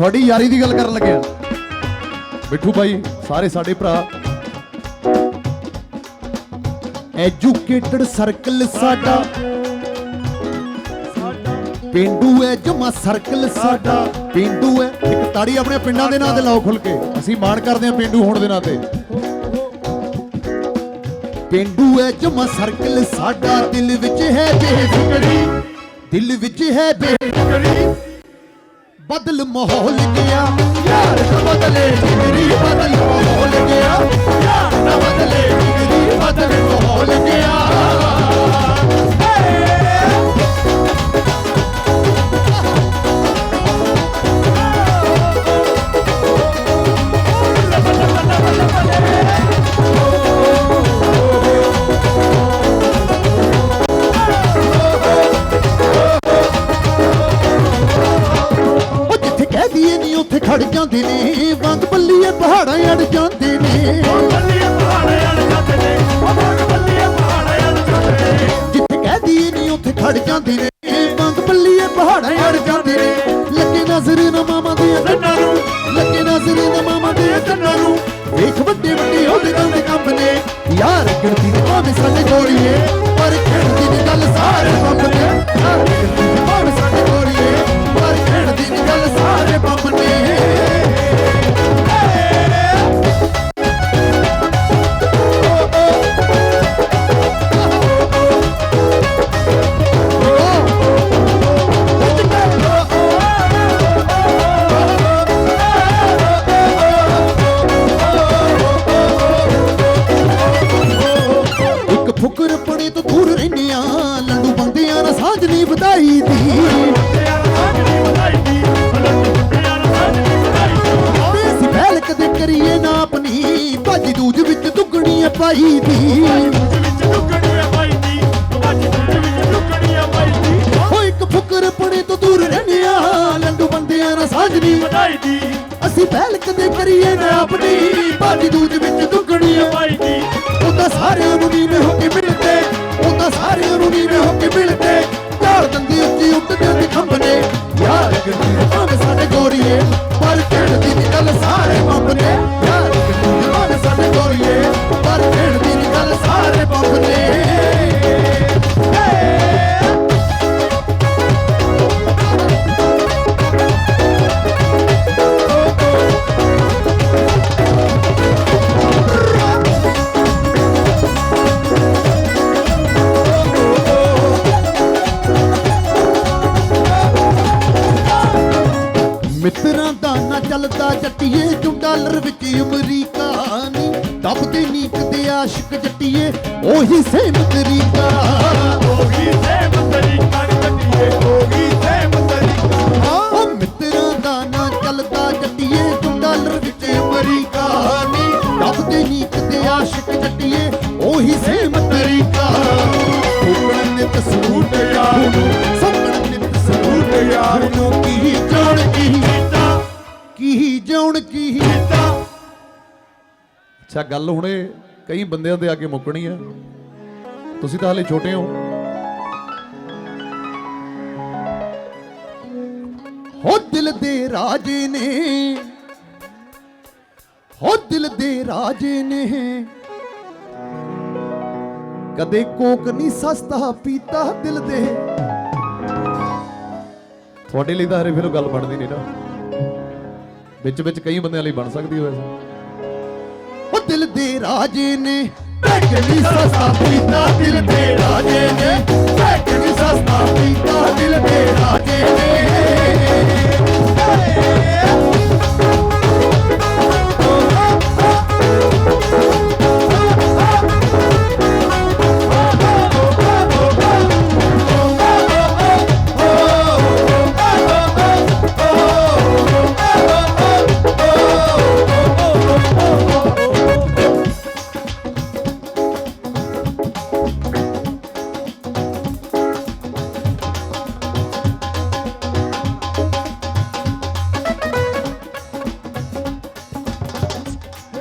ਤੁਹਾਡੀ ਯਾਰੀ ਦੀ ਗੱਲ ਕਰਨ ਲੱਗਿਆ ਬਿੱਠੂ ਭਾਈ ਸਾਰੇ ਸਾਡੇ ਭਰਾ। ਐਜੂਕੇਟਡ ਸਰਕਲ ਸਾਡਾ। ਪਿੰਡੂ ਹੈ ਜਮਾ ਸਰਕਲ ਸਾਡਾ। ਪਿੰਡੂ ਹੈ ਇੱਕ ਤਾੜੀ ਆਪਣੇ ਪਿੰਡਾਂ ਦੇ ਨਾਂ ਤੇ ਲਾਓ ਖੁੱਲ ਕੇ। ਅਸੀਂ ਮਾਣ ਕਰਦੇ ਹਾਂ ਪਿੰਡੂ ਹੋਣ ਦੇ ਨਾਂ ਤੇ। ਪਿੰਡੂ ਹੈ ਜਮਾ ਸਰਕਲ ਸਾਡਾ। ਦਿਲ ਵਿੱਚ ਹੈ ਬੇਫਿਕਰੀ। ਦਿਲ ਵਿੱਚ ਹੈ ਬੇਫਿਕਰੀ। ਬਦਲ ਮਾਹੌਲ ਗਿਆ। ਯਾਰ ਨਾ ਬਦਲੇ ਜਿਗਰੀ ਬਦਲ ਮਾਹੌਲ ਗਿਆ। ਯਾਰ ਨਾ ਬਦਲੇ ਜਿਗਰੀ ਬਦਲ ਮਾਹੌਲ ਗਿਆ। ਉੱਥੇ ਖੜ ਜਾਂਦੇ ਨੇ। ਵਾਂਗ ਬੱਲੀਏ ਪਹਾੜਾਂ ਅੜ ਜਾਂਦੇ ਨੇ। ਜਿੱਥੇ ਕਹਿ ਨਹੀਂ ਉੱਥੇ ਖੜ ਜਾਂਦੇ ਨੇ। ਵੰਗ ਬੱਲੀਏ ਪਹਾੜਾਂ ਅੜ ਜਾਂਦੇ ਨੇ। ਲੱਗੇ ਨਜ਼ਰ ਨਾ ਮਾਮਾ ਦੇ ਕੰਨਾਂ ਨੂੰ। ਲੱਗੇ ਨਜ਼ਰ ਨਾ ਮਾਮਾ ਦੇ ਕੰਨਾਂ ਨੂੰ। ਵੇਖ ਵੱਡੇ ਵੱਡੇ ਉਹਦੇ ਦੰਦ ਕੰਬ ਨੇ। ਯਾਰ ਗਿਣਤੀ ਦੇ ਭਾਵੇਂ ਸਾਡੇ ਗੋਲੀਏ ਪਰ ਖੇਡਦੀ ਦੀ ਗੱਲ ਸਾਰੇ ਬੰਬ ਵਧਾਈ ਦੀ। ਤੇ ਪਹਿਲ ਕਦੇ ਕਰੀਏ ਨਾ ਆਪਣੀ ਭੱਜ ਦੂਜ ਵਿੱਚ ਦੁੱਗਣੀ ਐ ਪਾਈ ਦੀ ਫੁਕਰ ਪੜੇ ਤੋਂ ਦੂਰ ਰਹਿੰਦੇ ਆ, ਲੰਡੂ ਬੰਦਿਆਂ ਨਾਲ ਸਾਜਨੀ ਵਧਾਈ ਦੀ ਅਸੀਂ ਪਹਿਲ ਕਦੇ ਕਰੀਏ ਨਾ ਆਪਣੀ ਭਾਜੀ ਦੂਜ ਵਿੱਚ ਦੁੱਗਣੀ ਐ ਪਾਈ ਦੀ। ਉਹ ਤਾਂ ਸਾਰਿਆਂ ਨੂੰ ਨੀਵੇਂ ਹੋ ਕੇ ਮਿਲਦੇ, ਉਹ ਤਾਂ ਸਾਰਿਆਂ ਨੂੰ ਨੀਵੇਂ ਹੋ ਕੇ ਮਿਲਦੇ। ਝਾੜ ਦੰਦੀ ਉੱਚੀ ਉੱਠਦੇ ਦੀ ਖੰਭ ਨੇ ਯਾਰ ਗੱਡੀ ਭਾਵੇਂ ਸਾਡੇ ਗੋਰੀਏ, ਪਰ ਖੇਡਦੀ ਦੀ ਗੱਲ ਸਾਰੇ ਬੰਬ ਨੇ ਮਿੱਤਰਾਂ ਦਾ ਨਾ ਚੱਲਦਾ ਜੱਟੀਏ, ਜੋ ਡਾਲਰ ਵਿੱਚ ਅਮਰੀਕਾ ਨਹੀਂ ਦੱਬਦੇ ਨੀਕ ਦੇ ਆਸ਼ਿਕ ਜੱਟੀਏ, ਉਹੀ ਸੇਮ ਤਰੀਕਾ ਅੱਛਾ, ਗੱਲ ਹੁਣੇ ਕਈ ਬੰਦਿਆਂ ਦੇ ਅੱਗੇ ਮੁੱਕਣੀ ਆ। ਤੁਸੀਂ ਤਾਂ ਹਲੇ ਛੋਟੇ ਹੋ। ਹੋ ਦਿਲ ਦੇ ਰਾਜੇ ਨੇ, ਹੋ ਦਿਲ ਦੇ ਰਾਜੇ ਨੇ। ਕਦੇ ਕੋਕ ਨਹੀਂ ਸਸਤਾ ਪੀਤਾ ਦਿਲ ਦੇ। ਤੁਹਾਡੇ ਲਈ ਤਾਂ ਹਰੇ ਫਿਰ ਉਹ ਗੱਲ ਬਣਦੀ ਨਹੀਂ ਨਾ। ਵਿੱਚ ਵਿੱਚ ਕਈ ਬੰਦਿਆਂ ਲਈ ਬਣ ਸਕਦੀ ਹੋਵੇ। ਦਿਲ ਦੇ ਰਾਜੇ ਨੇ। ਪੈਕ ਨਹੀਂ ਸਸਤਾ ਪੀਤਾ ਦਿਲ ਦੇ ਰਾਜੇ ਨੇ। ਪੈਕ ਸਸਤਾ ਪੀਤਾ ਦਿਲ ਦੇ ਰਾਜੇ ਨੇ।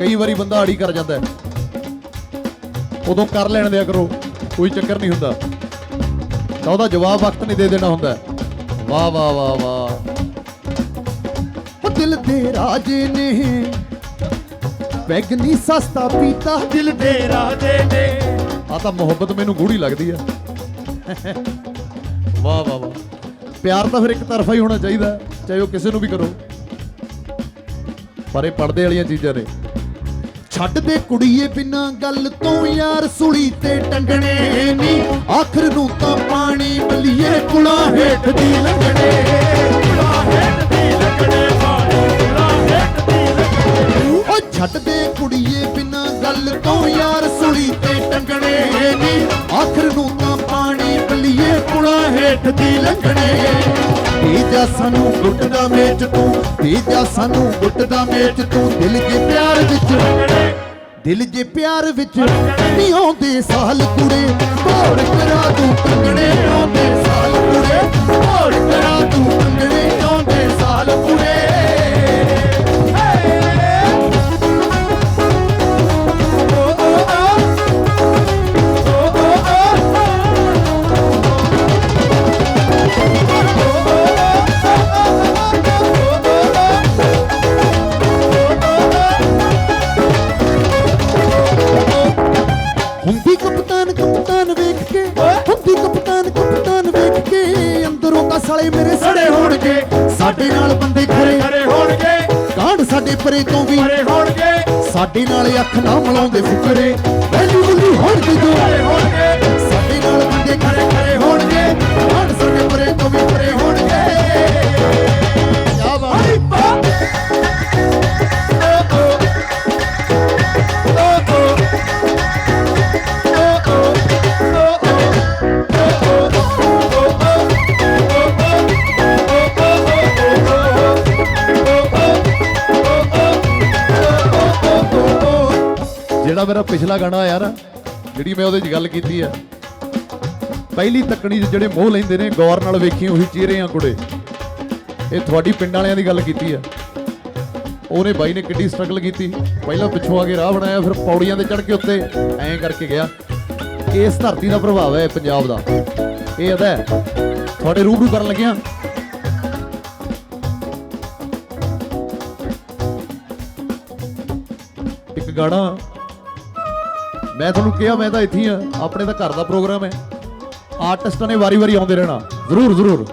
ਕਈ ਵਾਰੀ ਬੰਦਾ ਆੜੀ ਕਰ ਜਾਂਦਾ ਉਦੋਂ ਕਰ ਲੈਣ ਦਿਆ ਕਰੋ ਕੋਈ ਚੱਕਰ ਨਹੀਂ ਹੁੰਦਾ। ਤਾਂ ਉਹਦਾ ਜਵਾਬ ਵਕਤ ਨਹੀਂ ਦੇ ਦੇਣਾ ਹੁੰਦਾ। ਵਾਹ ਵਾਹ ਵਾਹ ਵਾਹ। ਉਹ ਦਿਲ ਦੇ ਰਾਜੇ ਨੇ ਪੈਗ ਨਹੀਂ ਸਸਤਾ ਪੀਤਾ। ਦਿਲ ਦੇ ਰਾਜੇ ਨੇ। ਆ ਤਾਂ ਮੁਹੱਬਤ ਮੈਨੂੰ ਗੂੜੀ ਲੱਗਦੀ ਆ ਵਾਹ ਵਾਹ ਵਾਹ। ਪਿਆਰ ਤਾਂ ਫਿਰ ਇੱਕ ਤਰਫਾ ਹੀ ਹੋਣਾ ਚਾਹੀਦਾ ਚਾਹੇ ਉਹ ਕਿਸੇ ਨੂੰ ਵੀ ਕਰੋ। ਪਰ ਇਹ ਪਰਦੇ ਵਾਲੀਆਂ ਚੀਜ਼ਾਂ ਨੇ। ਛੱਡ ਦੇ ਕੁੜੀਏ ਬਿਨਾਂ ਗੱਲ ਤੋਂ ਯਾਰ ਸੁਲੀ ਤੇ ਟੰਗਣੇ ਨੀ। ਆਖਰ ਨੂੰ ਤਾਂ ਪਾਣੀ ਬਲੀਏ ਕੁਲਾ ਹੇਠ ਦੀ ਲੰਘਣੇ। ਕੁੜਾ ਹੇਠ ਦੀ ਲੱਗਣੇ ਵਾਲੀ ਕੁੜਾ ਹੇਠ ਦੀ ਲੱਗਣੇ ਓ ਛੱਡ ਦੇ ਕੁੜੀਏ ਬਿਨਾਂ ਗੱਲ ਤੋਂ ਯਾਰ ਸੁਲੀ ਤੇ ਟੰਗਣੇ ਨੀ। ਆਖਰ ਨੂੰ ਤਾਂ ਪਾਣੀ ਬਲੀਏ ਕੁਲਾ ਹੇਠ ਦੀ ਲੰਘਣੇ। ਤੀਜਾ ਸਾਨੂੰ ਗੁੱਟਦਾ ਮੇਚ ਤੂੰ ਤੀਜਾ ਸਾਨੂੰ ਗੁੱਟਦਾ ਮੇਚ ਤੂੰ। ਦਿਲ ਦੇ ਪਿਆਰ ਵਿੱਚ ਲੱਗਣੇ ਦਿਲ ਜੇ ਪਿਆਰ ਵਿੱਚ ਨਹੀਂ ਆਉਂਦੇ, ਸਾਲ ਕੁੜੇ ਮੋੜ ਕਰਾ ਤੂੰ ਕੰਗਣੇ ਆਉਂਦੇ, ਸਾਲ ਕੁੜੇ ਮੋੜ ਕਰਾ ਤੂੰ ਕੰਗਣੇ ਆਉਂਦੇ, ਸਾਲ ਕੁੜੇ। ਸਾਲੇ ਮੇਰੇ ਸੜੇ ਹੋਣਗੇ। ਸਾਡੇ ਨਾਲ ਬੰਦੇ ਖਰੇ। ਖਰੇ ਹੋਣਗੇ। ਕਾਂਡ ਸਾਡੇ ਪਰੇ ਤੋਂ ਵੀ। ਖਰੇ ਹੋਣਗੇ। ਸਾਡੇ ਨਾਲ ਅੱਖ ਨਾ ਮਲਾਉਂਦੇ ਫੁਕਰੇ ਵੈਲੀ ਵੁਲੀ ਹੋਣਗੇ ਖਰੇ ਹੋਣਗੇ। ਸਾਡੇ ਨਾਲ ਬੰਦੇ ਖਰੇ ਖਰੇ ਹੋਣਗੇ। ਕਾਂਡ ਜਿਹੜਾ ਮੇਰਾ ਪਿਛਲਾ ਗਾਣਾ ਆਇਆ ਨਾ ਜਿਹੜੀ ਮੈਂ ਉਹਦੇ 'ਚ ਗੱਲ ਕੀਤੀ ਆ, ਪਹਿਲੀ ਤੱਕਣੀ 'ਚ ਜਿਹੜੇ ਮੋਹ ਲੈਂਦੇ ਨੇ, ਗੌਰ ਨਾਲ ਵੇਖੀ, ਉਹੀ ਚਿਹਰੇ ਆ ਕੁੜੇ। ਇਹ ਤੁਹਾਡੀ ਪਿੰਡ ਵਾਲਿਆਂ ਦੀ ਗੱਲ ਕੀਤੀ ਆ। ਉਹਨੇ ਬਾਈ ਨੇ ਕਿੱਡੀ ਸਟਰਗਲ ਕੀਤੀ। ਪਹਿਲਾਂ ਪਿੱਛੋਂ ਆ ਕੇ ਰਾਹ ਬਣਾਇਆ, ਫਿਰ ਪੌੜੀਆਂ ਤੇ ਚੜ ਕੇ ਉੱਤੇ ਐਂ ਕਰਕੇ ਗਿਆ। ਇਸ ਧਰਤੀ ਦਾ ਪ੍ਰਭਾਵ ਹੈ ਪੰਜਾਬ ਦਾ। ਇਹ ਅਦਾ ਹੈ। ਤੁਹਾਡੇ ਰੂਬਰੂ ਕਰਨ ਲੱਗਿਆ। ਇੱਕ ਗਾਣਾ ਮੈਂ ਤੁਹਾਨੂੰ ਕਿਹਾ, ਮੈਂ ਤਾਂ ਇੱਥੇ ਹੀ ਆ ਆਪਣੇ ਤਾਂ ਘਰ ਦਾ ਪ੍ਰੋਗਰਾਮ ਹੈ। ਆਰਟਿਸਟਾਂ ਨੇ ਵਾਰੀ-ਵਾਰੀ ਆਉਂਦੇ ਰਹਿਣਾ। ਜ਼ਰੂਰ ਜ਼ਰੂਰ।